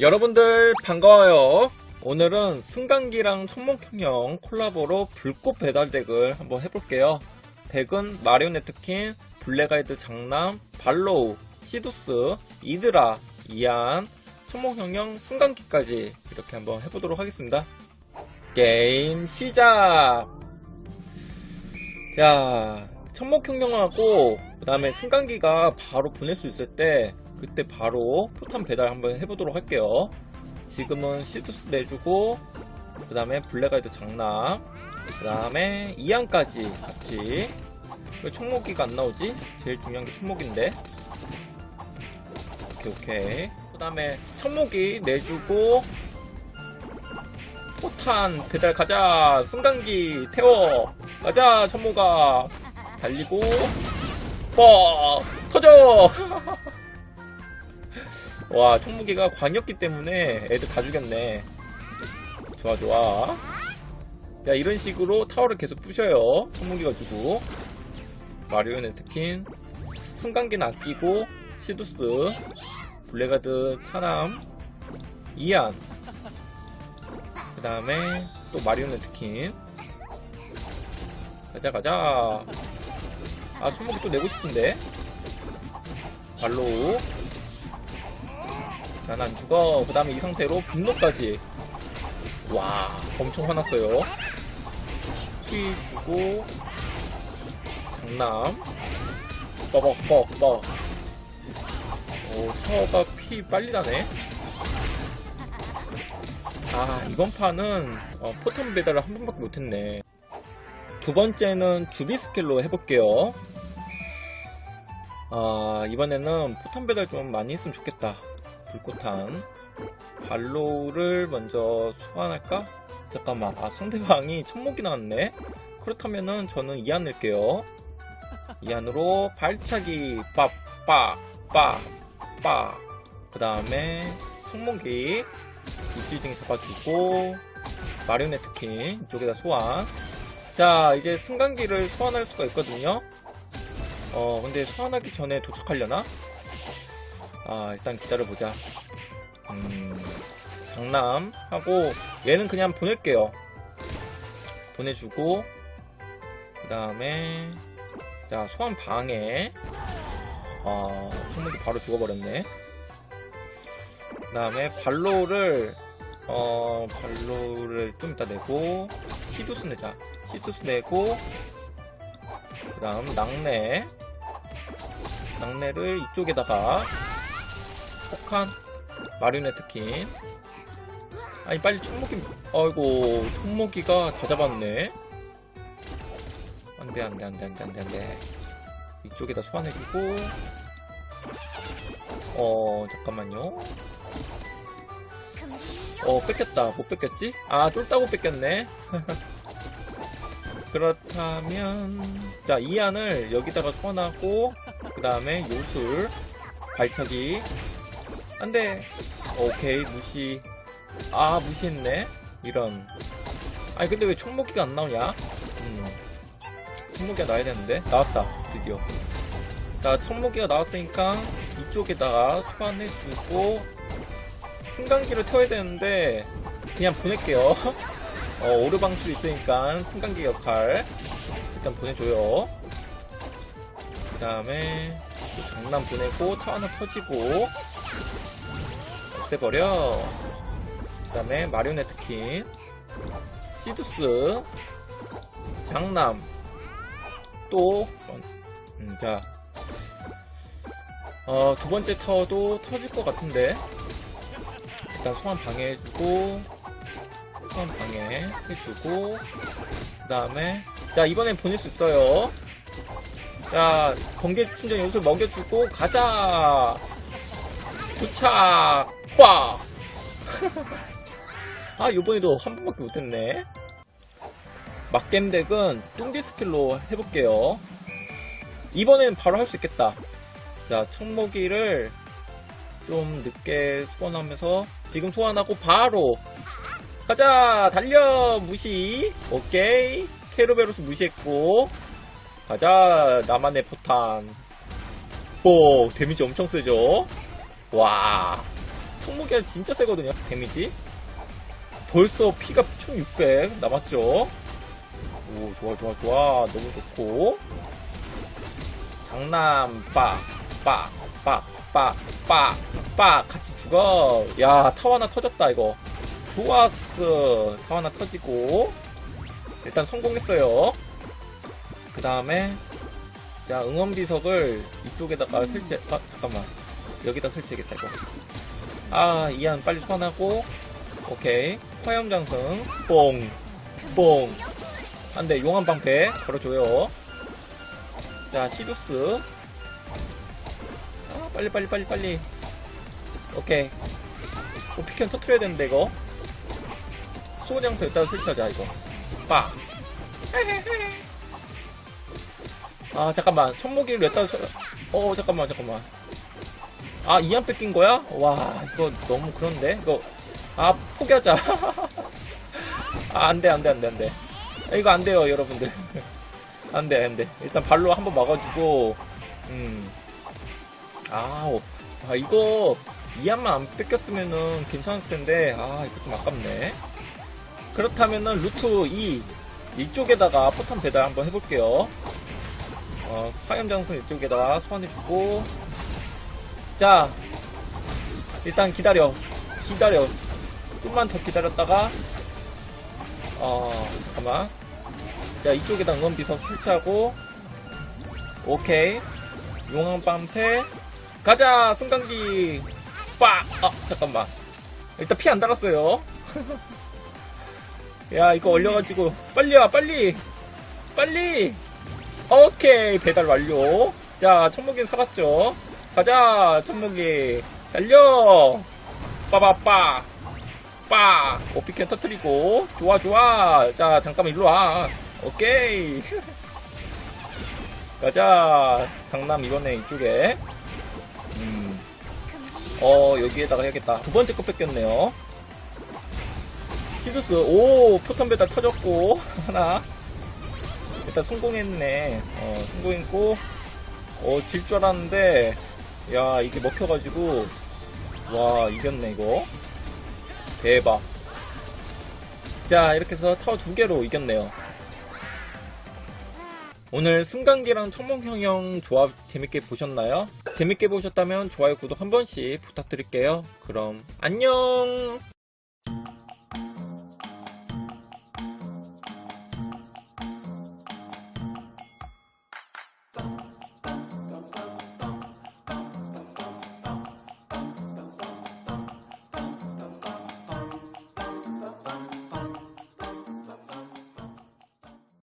여러분들 반가워요. 오늘은 승강기랑 천목형형 콜라보로 불꽃 배달 덱을 한번 해볼게요. 덱은 마리오네트킨, 블랙아이드 장남, 발로우, 시두스, 이드라, 이안, 천목형형 승강기까지 이렇게 한번 해보도록 하겠습니다. 게임 시작! 자, 천목형형하고 그 다음에 승강기가 바로 보낼 수 있을 때 그때 바로 포탄 배달 한번 해보도록 할게요. 지금은 시두스 내주고 그 다음에 블랙아이드 장난 그 다음에 이안까지 같이. 왜 총목기가 안 나오지? 제일 중요한 게 총목인데. 오케이 오케이. 그 다음에 천목이 내주고 포탄 배달 가자. 승강기 태워. 가자 천모가. 달리고 뻑 터져 와 총무기가 광역기 때문에 애들 다 죽였네. 좋아 좋아. 자 이런 식으로 타워를 계속 부셔요. 총무기가 주고. 마리오네트킨 승강기는 아끼고 시두스 블랙아드 차남 이안. 그 다음에 또 마리오네트킨 가자 가자. 아 총무기 또 내고 싶은데. 발로 난안 죽어. 그 다음에 이 상태로 분노까지. 와, 엄청 화났어요. 피 주고, 장남. 뻐벅뻐벅. 오, 타워가 피 빨리 나네. 아, 이번 판은 어, 포탄 배달을 한 번밖에 못했네. 두 번째는 주비 스킬로 해볼게요. 아, 이번에는 포탄 배달 좀 많이 했으면 좋겠다. 불꽃탄 발로를 먼저 소환할까? 잠깐만. 아 상대방이 천목이 나왔네. 그렇다면은 저는 이안 넣을게요. 이안으로 발차기 빠빠빠빠. 그 다음에 성목이 입질증이 잡아주고 마리오네트킨 이쪽에다 소환. 자 이제 승강기를 소환할 수가 있거든요. 어 근데 소환하기 전에 도착하려나? 아, 일단 기다려보자. 음, 장남하고, 얘는 그냥 보낼게요. 보내주고, 그 다음에, 자, 소환 방해. 아, 총무기 바로 죽어버렸네. 그 다음에, 발로를, 어, 발로를 좀 이따 내고, 시두스 내자. 시두스 내고, 그 다음, 낙내. 낙내를 이쪽에다가, 폭한 마리오네트 킨 아니 빨리 총목이 아이고 총목이가 다 잡았네. 안돼 안돼 안돼 안돼 안돼 안돼. 이쪽에다 소환해주고. 어 잠깐만요. 어 뺏겼다. 못 뺏겼지? 아 쫄따고 뺏겼네. 그렇다면 자 이 안을 여기다가 소환하고 그 다음에 요술 발차기 안돼. 오케이 무시. 아 무시했네? 이런. 아니 근데 왜 총목기가 안 나오냐? 음. 총목기가 나와야 되는데? 나왔다 드디어. 자 총목기가 나왔으니까 이쪽에다가 소환해주고 승강기를 태워야 되는데 그냥 보낼게요. 어 오르방출 있으니까 승강기 역할 일단 보내줘요. 그 다음에 장난 보내고 타워 하나 터지고 없애버려. 그 다음에 마리오네트 킨, 시두스, 장남, 또, 음, 자, 어, 두 번째 타워도 터질 것 같은데, 일단 소환 방해해주고, 소환 방해 해주고, 그 다음에, 자, 이번엔 보낼 수 있어요. 자, 번개 충전 요술 먹여주고, 가자! 도착! 빡! 아, 요번에도 한 번밖에 못했네. 막겜 덱은 뚱디 스킬로 해볼게요. 이번엔 바로 할 수 있겠다. 자, 청모기를 좀 늦게 소환하면서 지금 소환하고 바로 가자! 달려! 무시! 오케이. 케르베로스 무시했고 가자! 나만의 포탄. 오, 데미지 엄청 세죠? 와. 총무기가 진짜 세거든요, 데미지. 벌써 피가 1600 남았죠. 오, 좋아, 좋아, 좋아. 너무 좋고. 장남, 빠, 빠, 빠, 빠, 빠, 빠. 같이 죽어. 야, 타워 하나 터졌다, 이거. 좋았어. 타워 하나 터지고. 일단 성공했어요. 그 다음에, 자, 응원비석을 이쪽에다가 설치, 아, 잠깐만. 여기다 설치해야겠다, 이거. 아, 이안 빨리 소환하고, 오케이. 화염장승, 뽕, 뽕. 안 돼, 용암 방패, 걸어줘요. 자, 시두스. 아, 빨리, 빨리, 빨리, 빨리. 오케이. 어, 피켄 터트려야 되는데, 이거. 수호장소 여기다가 설치하자, 이거. 빠. 아, 잠깐만. 천목이를 설- 어, 잠깐만, 잠깐만. 아, 이안 뺏긴 거야? 와, 이거 너무 그런데? 이거, 아, 포기하자. 아, 안 돼, 안 돼, 안 돼, 안 돼. 아, 이거 안 돼요, 여러분들. 안 돼, 안 돼. 일단 발로 한번 막아주고, 음. 아, 오. 아, 이거, 이안만 안 뺏겼으면은 괜찮았을 텐데, 아, 이거 좀 아깝네. 그렇다면은, 루트 2, 이쪽에다가 포탄 배달 한번 해볼게요. 어, 화염장소 이쪽에다가 소환해주고, 자, 일단 기다려. 기다려. 좀만 더 기다렸다가, 어, 잠깐만. 자, 이쪽에다 응원비석 설치하고, 오케이. 용암방패, 가자! 승강기! 빡! 아, 잠깐만. 일단 피 안 달았어요. 야, 이거 얼려가지고, 빨리 와, 빨리! 빨리! 오케이, 배달 완료. 자, 천목이는 살았죠. 가자, 천목이. 달려! 빠바빠! 빠! 오피캔 터트리고. 좋아, 좋아. 자, 잠깐만, 일로 와. 오케이. 가자. 장남 이번에 이쪽에. 음. 어, 여기에다가 해야겠다. 두 번째 거 뺏겼네요. 시두스, 오, 포탄 배달 터졌고, 하나. 일단 성공했네. 어, 성공했고, 어, 질 줄 알았는데, 야, 이게 먹혀가지고, 와, 이겼네, 이거. 대박. 자, 이렇게 해서 타워 두 개로 이겼네요. 오늘 승강기랑 청몽형형 조합 재밌게 보셨나요? 재밌게 보셨다면 좋아요, 구독 한 번씩 부탁드릴게요. 그럼, 안녕!